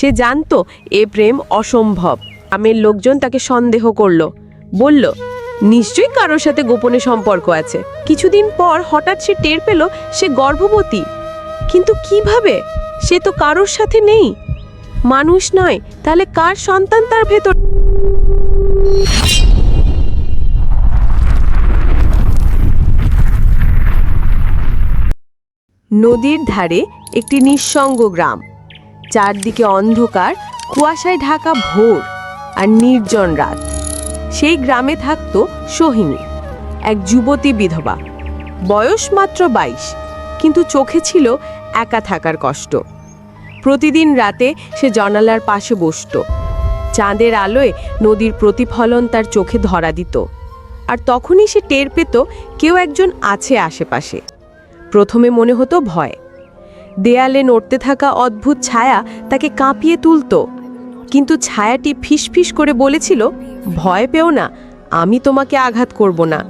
সে জানতো এ প্রেম অসম্ভব। আমের লোকজন তাকে সন্দেহ করল। বলল, নিশ্চয়ই কারোর সাথে গোপনে সম্পর্ক আছে। কিছুদিন পর হঠাৎ সে টের পেল সে গর্ভবতী। কিন্তু কীভাবে? সে তো কারোর সাথে নেই। মানুষ নয়, তাহলে কার সন্তান তার ভেতর নদীর ধারে একটি নিঃসঙ্গ গ্রাম। চারদিকে অন্ধকার, কুয়াশায় ঢাকা ভোর আর নির্জন রাত। সেই গ্রামে থাকত সোহিনী, এক যুবতী বিধবা। বয়স মাত্র বাইশ, কিন্তু চোখে ছিল একা থাকার কষ্ট। প্রতিদিন রাতে সে জানালার পাশে বসত। চাঁদের আলোয় নদীর প্রতিফলন তার চোখে ধরা দিত। আর তখনই সে টের পেত কেউ একজন আছে আশেপাশে। প্রথমে মনে হতো ভয় দেয়ালে নড়তে থাকা অদ্ভুত ছায়া তাকে কাঁপিয়ে তুলত। কিন্তু ছায়াটি ফিসফিস করে বলেছিল, ভয় পেও না, আমি তোমাকে আঘাত করব না।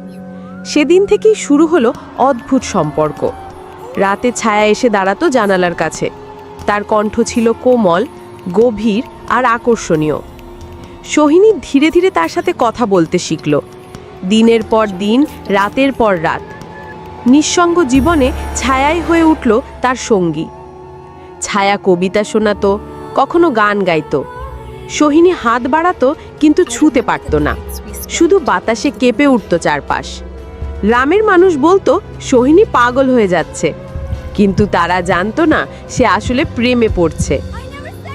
সেদিন থেকেই শুরু হলো অদ্ভুত সম্পর্ক। রাতে ছায়া এসে দাঁড়াতো জানালার কাছে। তার কণ্ঠ ছিল কোমল, গভীর আর আকর্ষণীয়। সোহিনী ধীরে ধীরে তার সাথে কথা বলতে শিখল। দিনের পর দিন, রাতের পর রাত। নিঃসঙ্গ জীবনে ছায়াই হয়ে উঠল তার সঙ্গী। ছায়া কবিতা শোনাতো, কখনো গান গাইতো। সোহিনী হাত বাড়াতো, কিন্তু ছুঁতে পারত না। শুধু বাতাসে কেঁপে উঠত চারপাশ। গ্রামের মানুষ বলতো, সোহিনী পাগল হয়ে যাচ্ছে। কিন্তু তারা জানতো না, সে আসলে প্রেমে পড়ছে।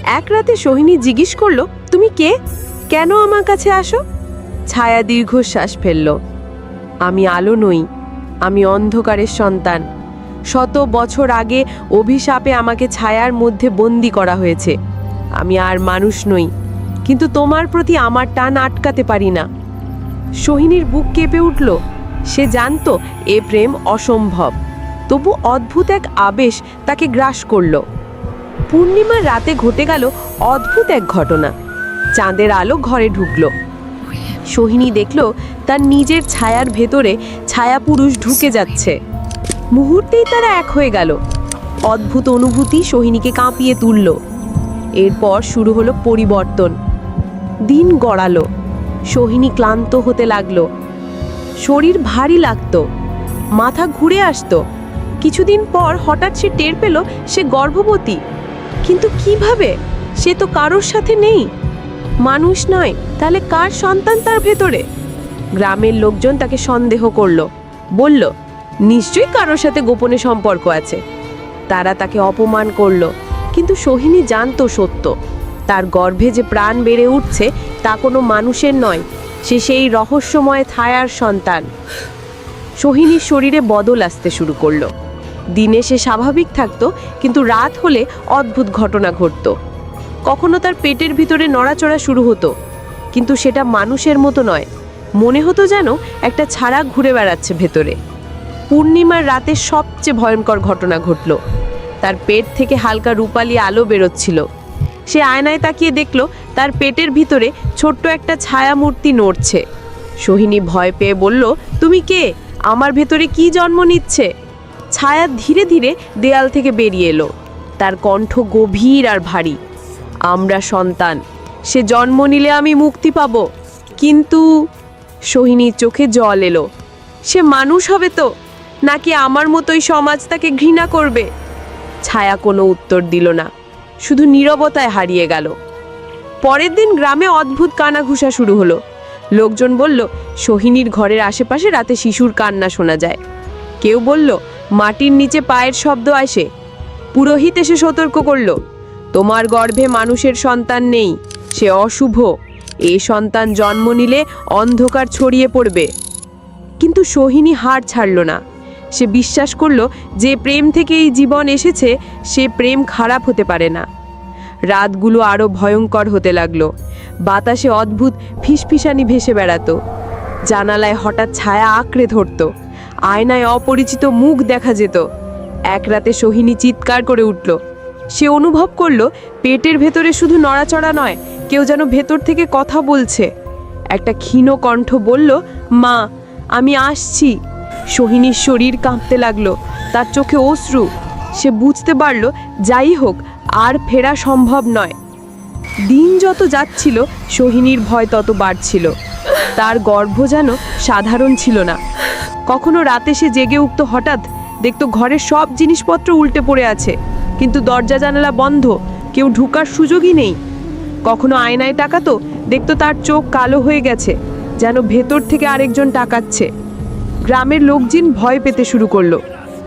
এক রাতে সোহিনী জিজ্ঞেস করল, তুমি কে? কেন আমার কাছে আসো? ছায়া দীর্ঘশ্বাস ফেলল। আমি আলো নই আমি অন্ধকারের সন্তান। শত বছর আগে অভিশাপে আমাকে ছায়ার মধ্যে বন্দি করা হয়েছে। আমি আর মানুষ নই, কিন্তু তোমার প্রতি আমার টান আটকাতে পারি না। সোহিনীর বুক কেঁপে উঠল। সে জানতো এ প্রেম অসম্ভব। তবু অদ্ভুত এক আবেশ তাকে গ্রাস করল। পূর্ণিমার রাতে ঘটে গেল অদ্ভুত এক ঘটনা। চাঁদের আলো ঘরে ঢুকলো। সোহিনী দেখল তার নিজের ছায়ার ভেতরে ছায়া পুরুষ ঢুকে যাচ্ছে। মুহূর্তেই তারা এক হয়ে গেল। অদ্ভুত অনুভূতি সোহিনীকে কাঁপিয়ে তুলল। এরপর শুরু হলো পরিবর্তন। দিন গড়ালো। সোহিনী ক্লান্ত হতে লাগল। শরীর ভারী লাগতো। মাথা ঘুরে আসতো। কিছুদিন পর হঠাৎ সে টের পেল সে গর্ভবতী। কিন্তু কীভাবে? সে তো কারোর সাথে নেই। মানুষ নয়, তাহলে কার সন্তান তার ভেতরে? গ্রামের লোকজন তাকে সন্দেহ করল। বলল, নিশ্চয়ই কারোর সাথে গোপনে সম্পর্ক আছে। তারা তাকে অপমান করল, কিন্তু সোহিনী জানতো সত্য। তার গর্ভে যে প্রাণ বেড়ে উঠছে, তা কোনো মানুষের নয়, সে সেই রহস্যময় থায়ার সন্তান। সোহিনীর শরীরে বদল আসতে শুরু করল। দিনে সে স্বাভাবিক থাকতো, কিন্তু রাত হলে অদ্ভুত ঘটনা ঘটতো। কখনো তার পেটের ভিতরে নড়াচড়া শুরু হতো। কিন্তু সেটা মানুষের মতো নয়। মনে হতো যেন একটা ছাড়া ঘুরে বেড়াচ্ছে ভেতরে। পূর্ণিমার রাতে সবচেয়ে ভয়ঙ্কর ঘটনা ঘটল। তার পেট থেকে হালকা রূপালি আলো বেরোচ্ছিল। সে আয়নায় তাকিয়ে দেখল, তার পেটের ভিতরে ছোট্ট একটা ছায়া মূর্তি নড়ছে। সোহিনী ভয় পেয়ে বলল, তুমি কে? আমার ভেতরে কি জন্ম নিচ্ছে? ছায়া ধীরে ধীরে দেয়াল থেকে বেরিয়ে এলো। তার কণ্ঠ গভীর আর ভারী। আমরা সন্তান। সে জন্ম নিলে আমি মুক্তি পাব। কিন্তু সোহিনীর চোখে জল এলো। সে মানুষ হবে তো? নাকি আমার মতোই সমাজ তাকে ঘৃণা করবে? ছায়া কোনো উত্তর দিল না। শুধু নীরবতায় হারিয়ে গেল। পরের দিন গ্রামে অদ্ভুত কানাঘুষা শুরু হলো। লোকজন বলল, সোহিনীর ঘরের আশেপাশে রাতে শিশুর কান্না শোনা যায়। কেউ বলল, মাটির নিচে পায়ের শব্দ আসে। পুরোহিত এসে সতর্ক করল। তোমার গর্ভে মানুষের সন্তান নেই, সে অশুভ। এ সন্তান জন্ম নিলে অন্ধকার ছড়িয়ে পড়বে। কিন্তু সোহিনী হার ছাড়ল না। সে বিশ্বাস করল, যে প্রেম থেকে এই জীবন এসেছে, সে প্রেম খারাপ হতে পারে না। রাতগুলো আরও ভয়ঙ্কর হতে লাগল। বাতাসে অদ্ভুত ফিসফিসানি ভেসে বেড়াতো। জানালায় হঠাৎ ছায়া আঁকড়ে ধরতো। আয়নায় অপরিচিত মুখ দেখা যেত। এক রাতে সোহিনী চিৎকার করে উঠল সে অনুভব করল পেটের ভেতরে শুধু নড়াচড়া নয়, কেউ যেন ভেতর থেকে কথা বলছে। একটা ক্ষীণ কণ্ঠ বলল, মা, আমি আসছি। সোহিনীর শরীর কাঁপতে লাগল, তার চোখে অশ্রু। সে বুঝতে পারল, যাই হোক, আর ফেরা সম্ভব নয়। দিন যত যাচ্ছিল, সোহিনীর ভয় তত বাড়ছিল। তার গর্ভ যেন সাধারণ ছিল না। কখনো রাতে সে জেগে উঠত হঠাৎ, দেখতো ঘরের সব জিনিসপত্র উল্টে পড়ে আছে। কিন্তু দরজা জানালা বন্ধ, কেউ ঢুকার সুযোগই নেই। কখনো আয়নায় তাকাতো, দেখতো তার চোখ কালো হয়ে গেছে, যেন ভেতর থেকে আরেকজন টাকাচ্ছে গ্রামের লোকজন ভয় পেতে শুরু করল।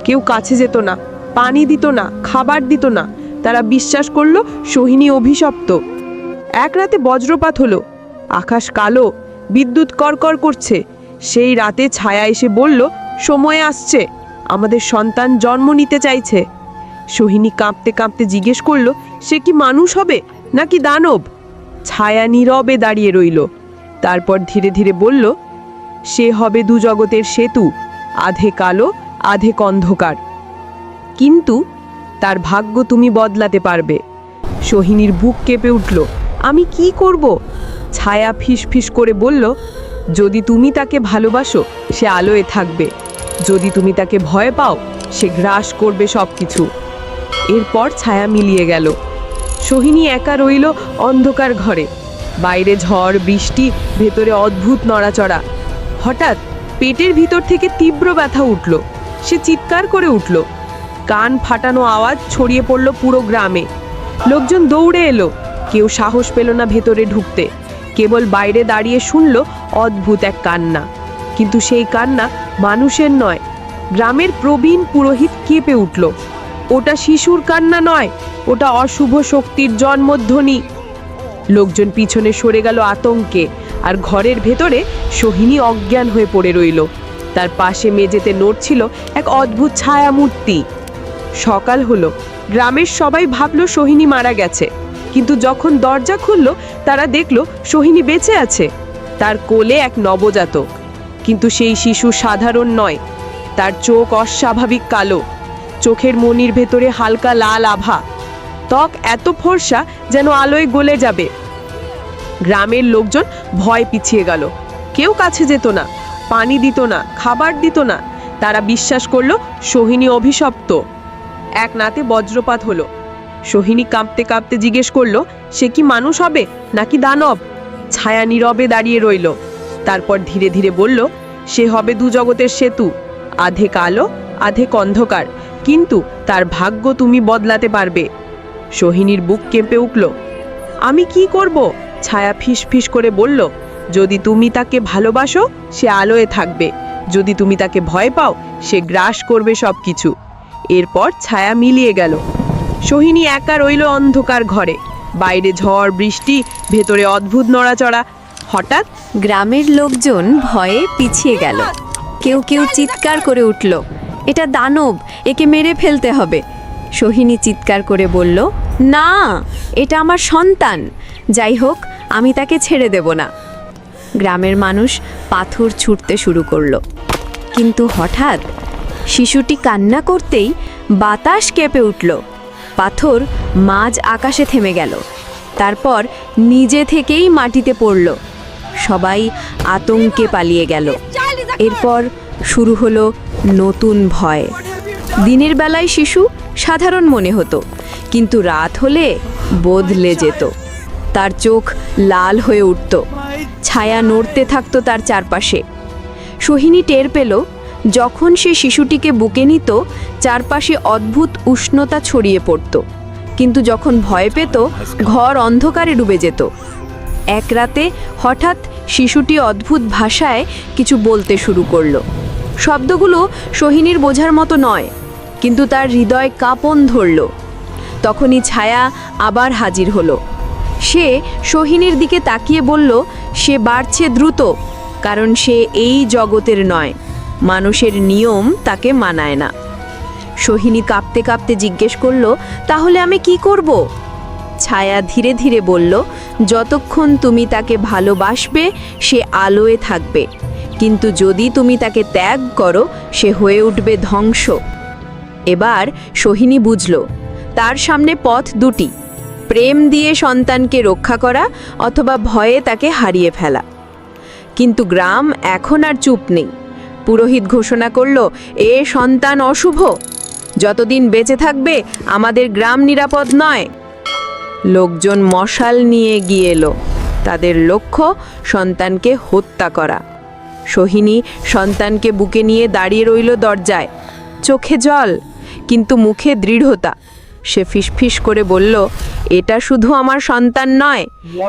কেউ কাছে যেত না, পানি দিত না, খাবার দিত না। তারা বিশ্বাস করল, সোহিনী অভিশপ্ত। এক রাতে বজ্রপাত হলো। আকাশ কালো, বিদ্যুৎ করকর করছে। সেই রাতে ছায়া এসে বলল, সময় আসছে। আমাদের সন্তান জন্ম নিতে চাইছে। সোহিনী কাঁপতে কাঁপতে জিজ্ঞেস করল, সে কি মানুষ হবে নাকি দানব? ছায়া নীরবে দাঁড়িয়ে রইল। তারপর ধীরে ধীরে বলল, সে হবে দু জগতের সেতু, আধে কালো, আধে অন্ধকার। কিন্তু তার ভাগ্য তুমি বদলাতে পারবে। সোহিনীর বুক কেঁপে উঠল, আমি কি করব? ছায়া ফিস করে বলল, যদি তুমি তাকে ভালোবাসো, সে আলোয় থাকবে। যদি তুমি তাকে ভয় পাও, সে গ্রাস করবে সব কিছু এরপর ছায়া মিলিয়ে গেল। সোহিনী একা রইল অন্ধকার ঘরে। বাইরে ঝড়, বৃষ্টি, ভেতরে অদ্ভুত নড়াচড়া। হঠাৎ পেটের ভিতর থেকে তীব্র ব্যথা উঠল। সে চিৎকার করে উঠল। কান ফাটানো আওয়াজ ছড়িয়ে পড়ল পুরো গ্রামে। লোকজন দৌড়ে এলো। কেউ সাহস পেল না ভেতরে ঢুকতে। কেবল বাইরে দাঁড়িয়ে শুনল অদ্ভুত এক কান্না। কিন্তু সেই কান্না মানুষের নয়, গ্রামের প্রবীণ পুরোহিত কেঁপে উঠল। ওটা শিশুর কান্না নয়, ওটা অশুভ শক্তির জন্মধ্বনি। লোকজন পিছনে সরে গেল আতঙ্কে, আর ঘরের ভেতরে সোহিনী অজ্ঞান হয়ে পড়ে রইল। তার পাশে মেঝেতে নড়ছিল এক অদ্ভুত ছায়া মূর্তি সকাল হলো, গ্রামের সবাই ভাবলো সোহিনী মারা গেছে। কিন্তু যখন দরজা খুলল, তারা দেখল সোহিনী বেঁচে আছে। তার কোলে এক নবজাতক। কিন্তু সেই শিশু সাধারণ নয়, তার চোখ অস্বাভাবিক কালো। চোখের মনির ভেতরে হালকা লাল আভা। ত্বক এত ফর্সা যেন আলোয় গলে যাবে। গ্রামের লোকজন ভয় পিছিয়ে গেল। কেউ কাছে যেত না, পানি দিত না, খাবার দিত না। তারা বিশ্বাস করল সোহিনী অভিশপ্ত। এক নাতে বজ্রপাত হলো। সোহিনী কাঁপতে কাঁপতে জিজ্ঞেস করল, সে কি মানুষ হবে নাকি দানব? ছায়া নীরবে দাঁড়িয়ে রইল। তারপর ধীরে ধীরে বলল, সে হবে দু জগতের সেতু। আধে কালো, আধে অন্ধকার। কিন্তু তার ভাগ্য তুমি বদলাতে পারবে। সোহিনীর বুক কেঁপে উঠল। আমি কি করব? ছায়া ফিস ফিস করে বলল, যদি তুমি তাকে ভালোবাসো, সে আলোয় থাকবে। যদি তুমি তাকে ভয় পাও, সে গ্রাস করবে সব কিছু এরপর ছায়া মিলিয়ে গেল। সোহিনী একা রইল অন্ধকার ঘরে। বাইরে ঝড়, বৃষ্টি, ভেতরে অদ্ভুত নড়াচড়া। হঠাৎ গ্রামের লোকজন ভয়ে পিছিয়ে গেল। কেউ কেউ চিৎকার করে উঠল। এটা দানব, একে মেরে ফেলতে হবে। সোহিনী চিৎকার করে বলল, না, এটা আমার সন্তান। যাই হোক, আমি তাকে ছেড়ে দেব না। গ্রামের মানুষ পাথর ছুটতে শুরু করল। কিন্তু হঠাৎ শিশুটি কান্না করতেই বাতাস কেঁপে উঠল। পাথর মাঝ আকাশে থেমে গেল। তারপর নিজে থেকেই মাটিতে পড়ল। সবাই আতঙ্কে পালিয়ে গেল। এরপর শুরু হলো নতুন ভয়। দিনের বেলায় শিশু সাধারণ মনে হতো, কিন্তু রাত হলে বদলে যেত। তার চোখ লাল হয়ে উঠত, ছায়া নড়তে থাকতো তার চারপাশে। সোহিনী টের পেল, যখন সে শিশুটিকে বুকে নিত, চারপাশে অদ্ভুত উষ্ণতা ছড়িয়ে পড়ত। কিন্তু যখন ভয় পেত, ঘর অন্ধকারে ডুবে যেত। এক রাতে হঠাৎ শিশুটি অদ্ভুত ভাষায় কিছু বলতে শুরু করল। শব্দগুলো সোহিনীর বোঝার মতো নয়, কিন্তু তার হৃদয় কাঁপন ধরল। তখনই ছায়া আবার হাজির হলো। সে সোহিনীর দিকে তাকিয়ে বলল, সে বাড়ছে দ্রুত, কারণ সে এই জগতের নয়। মানুষের নিয়ম তাকে মানায় না। সোহিনী কাঁপতে কাঁপতে জিজ্ঞেস করল, তাহলে আমি কি করব? ছায়া ধীরে ধীরে বলল, যতক্ষণ তুমি তাকে ভালোবাসবে, সে আলোয় থাকবে। কিন্তু যদি তুমি তাকে ত্যাগ করো, সে হয়ে উঠবে ধ্বংস। এবার সোহিনী বুঝল, তার সামনে পথ দুটি, প্রেম দিয়ে সন্তানকে রক্ষা করা অথবা ভয়ে তাকে হারিয়ে ফেলা। কিন্তু গ্রাম এখন আর চুপ নেই। পুরোহিত ঘোষণা করল, এ সন্তান অশুভ, যতদিন বেঁচে থাকবে, আমাদের গ্রাম নিরাপদ নয়। লোকজন মশাল নিয়ে গিয়ে এলো। তাদের লক্ষ্য সন্তানকে হত্যা করা। সোহিনী সন্তানকে বুকে নিয়ে দাঁড়িয়ে রইল দরজায়। চোখে জল, কিন্তু মুখে দৃঢ়তা। সে ফিসফিস করে বলল, এটা শুধু আমার সন্তান নয়,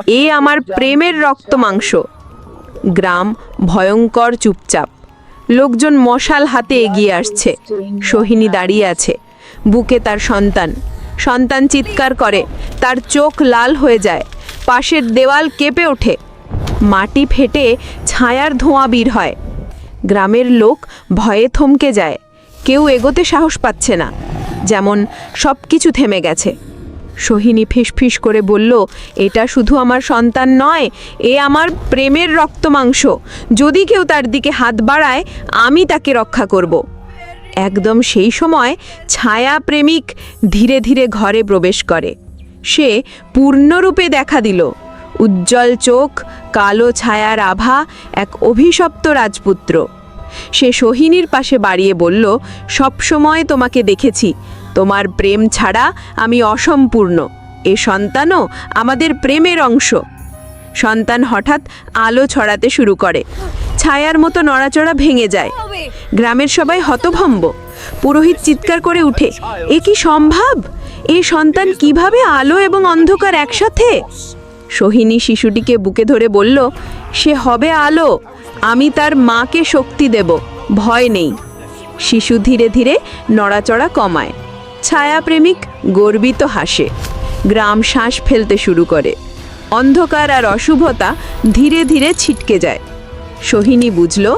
এ আমার প্রেমের রক্ত মাংস। গ্রাম ভয়ঙ্কর চুপচাপ। লোকজন মশাল হাতে এগিয়ে আসছে। সোহিনী দাঁড়িয়ে আছে। বুকে তার সন্তান। সন্তান চিৎকার করে, তার চোখ লাল হয়ে যায়। পাশের দেওয়াল কেঁপে ওঠে। মাটি ফেটে ছায়ার ধোঁয়া বীর হয়। গ্রামের লোক ভয়ে থমকে যায়। কেউ এগোতে সাহস পাচ্ছে না। যেমন সব কিছু থেমে গেছে। সোহিনী ফিসফিস করে বলল, এটা শুধু আমার সন্তান নয়, এ আমার প্রেমের রক্ত মাংস। যদি কেউ তার দিকে হাত বাড়ায়, আমি তাকে রক্ষা করব। একদম সেই সময় ছায়া প্রেমিক ধীরে ধীরে ঘরে প্রবেশ করে। সে পূর্ণরূপে দেখা দিল। উজ্জ্বল চোখ, কালো ছায়ার আভা এক অভিশপ্ত রাজপুত্র। সে সোহিনীর পাশে বাড়িয়ে বলল সবসময় তোমাকে দেখেছি। তোমার প্রেম ছাড়া আমি অসম্পূর্ণ। এ সন্তানও আমাদের প্রেমের অংশ। সন্তান হঠাৎ আলো ছড়াতে শুরু করে। ছায়ার মতো নড়াচড়া ভেঙে যায়। গ্রামের সবাই হতভম্ব। পুরোহিত চিৎকার করে উঠে, এ কি সম্ভব? এই সন্তান কীভাবে আলো এবং অন্ধকার একসাথে? সোহিনী শিশুটিকে বুকে ধরে বলল, সে হবে আলো, আমি তার মাকে শক্তি দেব, ভয় নেই। শিশু ধীরে ধীরে নড়াচড়া কমায়। ছায়াপ্রেমিক গর্বিত হাসে, গ্রাম শ্বাস ফেলতে শুরু করে। অন্ধকার আর অশুভতা ধীরে ধীরে ছিটকে যায়। সোহিনী বুঝল,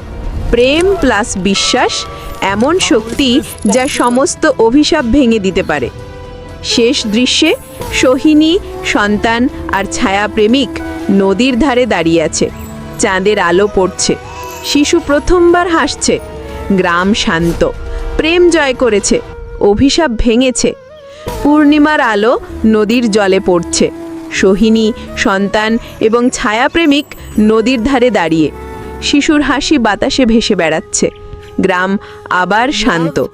প্রেম প্লাস বিশ্বাস এমন শক্তি যা সমস্ত অভিশাপ ভেঙে দিতে পারে। শেষ দৃশ্যে সোহিনী, সন্তান আর ছায়া প্রেমিক নদীর ধারে দাঁড়িয়ে আছে। চাঁদের আলো পড়ছে। শিশু প্রথমবার হাসছে। গ্রাম শান্ত। প্রেম জয় করেছে। অভিশাপ ভেঙেছে। পূর্ণিমার আলো নদীর জলে পড়ছে। সোহিনী, সন্তান এবং ছায়াপ্রেমিক নদীর ধারে দাঁড়িয়ে। শিশুর হাসি বাতাসে ভেসে বেড়াচ্ছে। গ্রাম আবার শান্ত।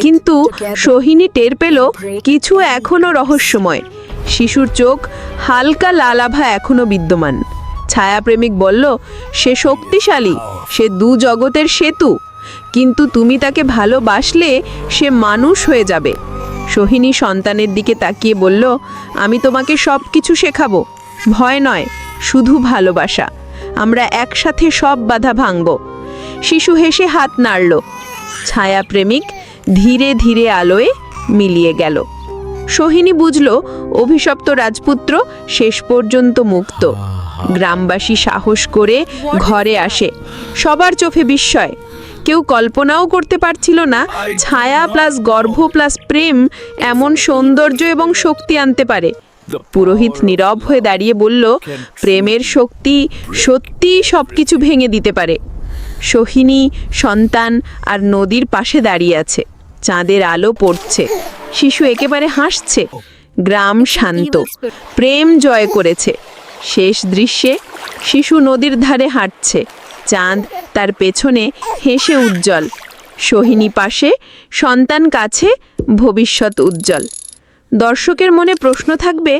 কিন্তু সোহিনী টের পেল কিছু এখনও রহস্যময়। শিশুর চোখ হালকা লালাভা এখনও বিদ্যমান। ছায়াপ্রেমিক বলল সে শক্তিশালী সে দু জগতের সেতু। কিন্তু তুমি তাকে ভালোবাসলে সে মানুষ হয়ে যাবে। সোহিনী সন্তানের দিকে তাকিয়ে বলল আমি তোমাকে সব কিছু শেখাবো। ভয় নয় শুধু ভালোবাসা। আমরা একসাথে সব বাধা ভাঙব। শিশু হেসে হাত নাড়ল। ছায়া প্রেমিক ধীরে ধীরে আলোয় মিলিয়ে গেল। সোহিনী বুঝল, অভিশপ্ত রাজপুত্র শেষ পর্যন্ত মুক্ত। গ্রামবাসী সাহস করে ঘরে আসে। সবার চোখে বিস্ময়। কেউ কল্পনাও করতে পারছিল না, ছায়া প্লাস গর্ভ প্লাস প্রেম এমন সৌন্দর্য এবং শক্তি আনতে পারে। পুরোহিত নীরব হয়ে দাঁড়িয়ে বলল, প্রেমের শক্তি সত্যিই সব কিছু ভেঙে দিতে পারে। সোহিনী, সন্তান আর নদীর পাশে দাঁড়িয়ে আছে। চাঁদের আলো পড়ছে। শিশু একেবারে হাসছে। গ্রাম শান্ত। প্রেম জয় করেছে। শেষ দৃশ্যে শিশু নদীর ধারে হাঁটছে। চাঁদ তার পেছনে হেসে উজ্জ্বল। সোহিনী পাশে, সন্তান কাছে, ভবিষ্যৎ উজ্জ্বল। দর্শকের মনে প্রশ্ন থাকবে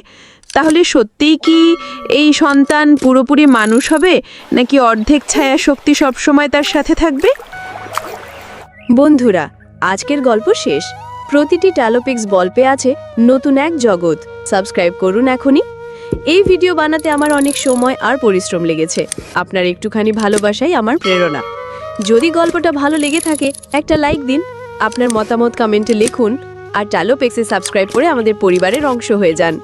তাহলে সত্যিই কি এই সন্তান পুরোপুরি মানুষ হবে? নাকি অর্ধেক ছায়া শক্তি সবসময় তার সাথে থাকবে? বন্ধুরা, আজকের গল্প শেষ। প্রতিটি ট্যালোপিক্স গল্পে আছে নতুন এক জগৎ। সাবস্ক্রাইব করুন এখনই। এই ভিডিও বানাতে আমার অনেক সময় আর পরিশ্রম লেগেছে। আপনার একটুখানি ভালোবাসাই আমার প্রেরণা। যদি গল্পটা ভালো লেগে থাকে, একটা লাইক দিন, আপনার মতামত কমেন্টে লিখুন, আর ট্যালোপিক্সে সাবস্ক্রাইব করে আমাদের পরিবারের অংশ হয়ে যান।